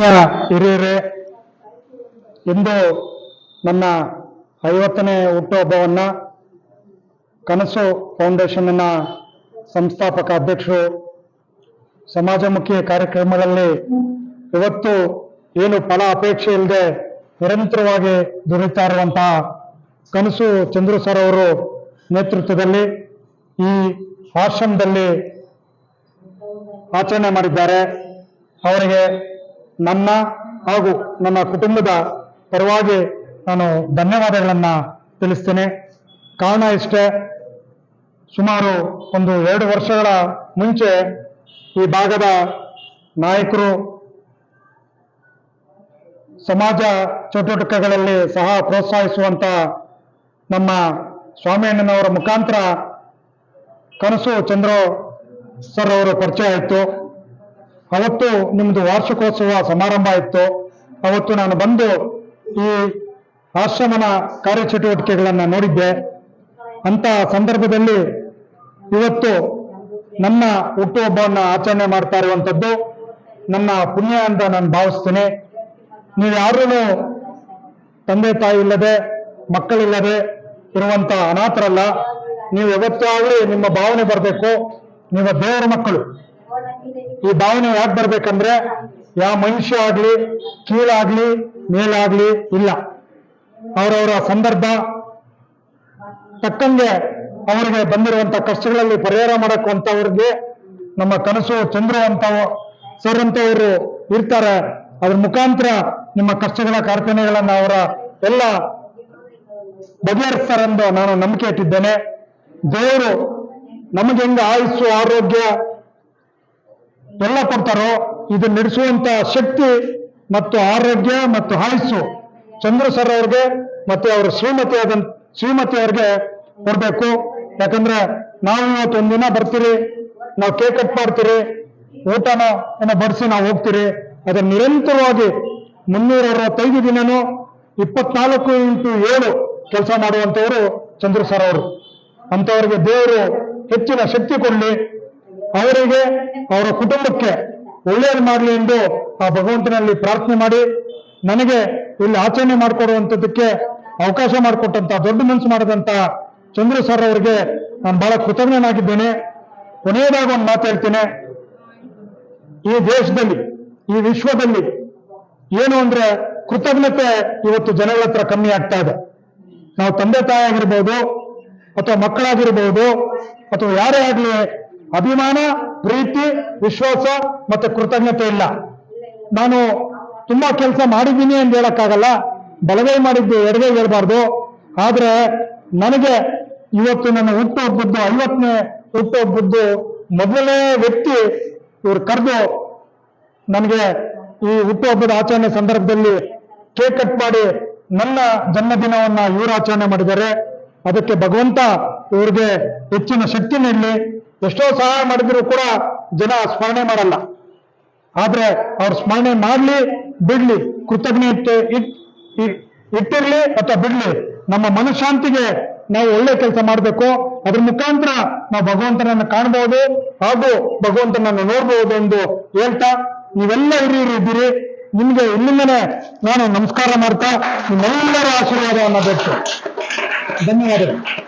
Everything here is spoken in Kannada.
ಆತ್ಮೀಯ ಹಿರಿಯರೇ, ಇಂದು ನನ್ನ ಐವತ್ತನೇ ಹುಟ್ಟುಹಬ್ಬವನ್ನು ಕನಸು ಫೌಂಡೇಶನ್ನ ಸಂಸ್ಥಾಪಕ ಅಧ್ಯಕ್ಷರು, ಸಮಾಜಮುಖಿ ಕಾರ್ಯಕ್ರಮಗಳಲ್ಲಿ ಇವತ್ತು ಏನು ಫಲ ಅಪೇಕ್ಷೆ ಇಲ್ಲದೆ ನಿರಂತರವಾಗಿ ದುಡಿತಾ ಇರುವಂತಹ ಕನಸು ಚಂದ್ರು ಸರ್ ಅವರು ನೇತೃತ್ವದಲ್ಲಿ ಈ ಆಶ್ರಮದಲ್ಲಿ ಆಚರಣೆ ಮಾಡಿದ್ದಾರೆ. ಅವರಿಗೆ ನನ್ನ ಹಾಗೂ ನನ್ನ ಕುಟುಂಬದ ಪರವಾಗಿ ನಾನು ಧನ್ಯವಾದಗಳನ್ನು ತಿಳಿಸ್ತೇನೆ. ಕಾರಣ ಇಷ್ಟೇ, ಸುಮಾರು ಒಂದು ಎರಡು ವರ್ಷಗಳ ಮುಂಚೆ ಈ ಭಾಗದ ನಾಯಕರು ಸಮಾಜ ಚಟುವಟಿಕೆಗಳಲ್ಲಿ ಸಹ ಪ್ರೋತ್ಸಾಹಿಸುವಂತ ನಮ್ಮ ಸ್ವಾಮಿಯಣ್ಣನವರ ಮುಖಾಂತರ ಕನಸು ಚಂದ್ರ ಸರ್ ಅವರ ಪರಿಚಯ ಆಯಿತು. ಅವತ್ತು ನಿಮ್ಮದು ವಾರ್ಷಿಕೋತ್ಸವ ಸಮಾರಂಭ ಇತ್ತು. ಅವತ್ತು ನಾನು ಬಂದು ಈ ಆಶ್ರಮನ ಕಾರ್ಯಚಟುವಟಿಕೆಗಳನ್ನು ನೋಡಿದ್ದೆ. ಅಂತ ಸಂದರ್ಭದಲ್ಲಿ ಇವತ್ತು ನನ್ನ ಹುಟ್ಟುಹಬ್ಬವನ್ನು ಆಚರಣೆ ಮಾಡ್ತಾ ಇರುವಂಥದ್ದು ನನ್ನ ಪುಣ್ಯ ಅಂತ ನಾನು ಭಾವಿಸ್ತೇನೆ. ನೀವು ಯಾರೂ ತಂದೆ ತಾಯಿ ಇಲ್ಲದೆ, ಮಕ್ಕಳಿಲ್ಲದೆ ಇರುವಂತ ಅನಾಥರಲ್ಲ, ನೀವು ಯಾವತ್ತಾಗಲೂ ನಿಮ್ಮ ಭಾವನೆ ಬರಬೇಕು. ನಿಮ್ಮ ದೇವರ ಮಕ್ಕಳು. ಈ ಭಾವನೆ ಯಾಕೆ ಬರ್ಬೇಕಂದ್ರೆ ಯಾವ ಮನುಷ್ಯ ಆಗ್ಲಿ ಕೀಳಾಗ್ಲಿ ಮೇಲಾಗ್ಲಿ ಇಲ್ಲ. ಅವರವರ ಸಂದರ್ಭ ತಕ್ಕಂಗೆ ಅವರಿಗೆ ಬಂದಿರುವಂತ ಕಷ್ಟಗಳಲ್ಲಿ ಪರಿಹಾರ ಮಾಡಕ್ಕಂಥವ್ರಿಗೆ ನಮ್ಮ ಕನಸು ಚಂದ್ರ ಅಂತ ಸರ್ ಅಂತವರು ಇರ್ತಾರೆ. ಅದ್ರ ಮುಖಾಂತರ ನಿಮ್ಮ ಕಷ್ಟಗಳ ಕಾರ್ಖಾನೆಗಳನ್ನ ಅವರ ಎಲ್ಲ ಬಗೆಹರಿಸ್ತಾರೆಂದು ನಾನು ನಂಬಿಕೆ ಇಟ್ಟಿದ್ದೇನೆ. ದೇವರು ನಮಗೆ ಹೆಂಗ ಆಯುಸ್ಸು, ಆರೋಗ್ಯ ಎಲ್ಲ ಕೊಡ್ತಾರೋ ಇದು ನಡೆಸುವಂತ ಶಕ್ತಿ ಮತ್ತು ಆರೋಗ್ಯ ಮತ್ತು ಆಯಸ್ಸು ಚಂದ್ರ ಸರ್ ಅವ್ರಿಗೆ ಮತ್ತೆ ಅವರ ಶ್ರೀಮತಿ ಆದ ಶ್ರೀಮತಿ ಅವ್ರಿಗೆ ಕೊಡ್ಬೇಕು. ಯಾಕಂದ್ರೆ ನಾವು ಇವತ್ತು ಒಂದಿನ ಬರ್ತೀರಿ, ನಾವು ಕೇಕ್ ಕಟ್ ಮಾಡ್ತೀರಿ, ಊಟನ ಏನೋ ಬಡಿಸಿ ನಾವು ಹೋಗ್ತೀರಿ, ಅದನ್ನ ನಿರಂತರವಾಗಿ ಮುನ್ನೂರ ಅರವತ್ತೈದು ದಿನನೂ ಇಪ್ಪತ್ನಾಲ್ಕು ಇಂಟು ಏಳು ಕೆಲಸ ಮಾಡುವಂತವರು ಚಂದ್ರ ಸರ್ ಅವರು. ಅಂತವರಿಗೆ ದೇವರು ಹೆಚ್ಚಿನ ಶಕ್ತಿ ಕೊಡಲಿ. ಅವರಿಗೆ ಅವರ ಕುಟುಂಬಕ್ಕೆ ಒಳ್ಳೆಯದು ಮಾಡಲಿ ಎಂದು ಆ ಭಗವಂತನಲ್ಲಿ ಪ್ರಾರ್ಥನೆ ಮಾಡಿ, ನನಗೆ ಇಲ್ಲಿ ಆಚರಣೆ ಮಾಡಿಕೊಡುವಂಥದ್ದಕ್ಕೆ ಅವಕಾಶ ಮಾಡಿಕೊಟ್ಟಂತ ದೊಡ್ಡ ಮನಸ್ಸು ಮಾಡಿದಂತ ಚಂದ್ರ ಸರ್ ಅವರಿಗೆ ನಾನು ಬಹಳ ಕೃತಜ್ಞನಾಗಿದ್ದೇನೆ. ಕೊನೆಯದಾಗಿ ಒಂದು ಮಾತಾಡ್ತೇನೆ ಈ ದೇಶದಲ್ಲಿ, ಈ ವಿಶ್ವದಲ್ಲಿ ಏನು ಅಂದ್ರೆ ಕೃತಜ್ಞತೆ ಇವತ್ತು ಜನಗಳ ಹತ್ರ ಕಮ್ಮಿ ಆಗ್ತಾ ಇದೆ. ನಾವು ತಂದೆ ತಾಯಿ ಆಗಿರ್ಬೋದು, ಅಥವಾ ಮಕ್ಕಳಾಗಿರ್ಬೋದು, ಅಥವಾ ಯಾರೇ ಆಗಲಿ ಅಭಿಮಾನ, ಪ್ರೀತಿ, ವಿಶ್ವಾಸ ಮತ್ತೆ ಕೃತಜ್ಞತೆ ಇಲ್ಲ. ನಾನು ತುಂಬಾ ಕೆಲಸ ಮಾಡಿದ್ದೀನಿ ಅಂತ ಹೇಳಕ್ಕಾಗಲ್ಲ. ಬಲಗೈ ಮಾಡಿದ್ದು ಎಡಗೈ ಹೇಳ್ಬಾರ್ದು. ಆದ್ರೆ ನನಗೆ ಇವತ್ತು ನನ್ನ ಹುಟ್ಟು ಹಬ್ಬದ್ದು ಐವತ್ತನೇ ಹುಟ್ಟುಹಬ್ಬದ್ದು ಮೊದಲನೇ ವ್ಯಕ್ತಿ ಇವ್ರು ಕರೆದು ನನಗೆ ಈ ಹುಟ್ಟುಹಬ್ಬದ ಆಚರಣೆ ಸಂದರ್ಭದಲ್ಲಿ ಕೇಕ್ ಕಟ್ ಮಾಡಿ ನನ್ನ ಜನ್ಮದಿನವನ್ನ ಇವರು ಆಚರಣೆ ಮಾಡಿದ್ದಾರೆ. ಅದಕ್ಕೆ ಭಗವಂತ ಇವ್ರಿಗೆ ಹೆಚ್ಚಿನ ಶಕ್ತಿ ನೀಡಲಿ. ಎಷ್ಟೋ ಸಹಾಯ ಮಾಡಿದ್ರು ಕೂಡ ಜನ ಸ್ಮರಣೆ ಮಾಡಲ್ಲ. ಆದ್ರೆ ಅವ್ರು ಸ್ಮರಣೆ ಮಾಡ್ಲಿ, ಬಿಡ್ಲಿ, ಕೃತಜ್ಞತೆ ಇಟ್- ಇ- ಇಟ್ಟಿರ್ಲಿ ಅಥವಾ ಬಿಡ್ಲಿ. ನಮ್ಮ ಮನಃಶಾಂತಿಗೆ ನಾವು ಒಳ್ಳೆ ಕೆಲಸ ಮಾಡಬೇಕು. ಅದ್ರ ಮುಖಾಂತರ ನಾವು ಭಗವಂತನನ್ನು ಕಾಣಬಹುದು ಹಾಗೂ ಭಗವಂತನನ್ನು ನೋಡಬಹುದು ಎಂದು ಹೇಳ್ತಾ ನೀವೆಲ್ಲ ಹಿರಿಯರು ಇದ್ದೀರಿ. ನಿಮ್ಗೆ ಇಲ್ಲಿಂದನೇ ನಾನು ನಮಸ್ಕಾರ ಮಾಡ್ತಾ ನಿಮ್ಮೆಲ್ಲರ ಆಶೀರ್ವಾದವನ್ನು ಬೇಕು ಧನ್ಯವಾದಗಳು.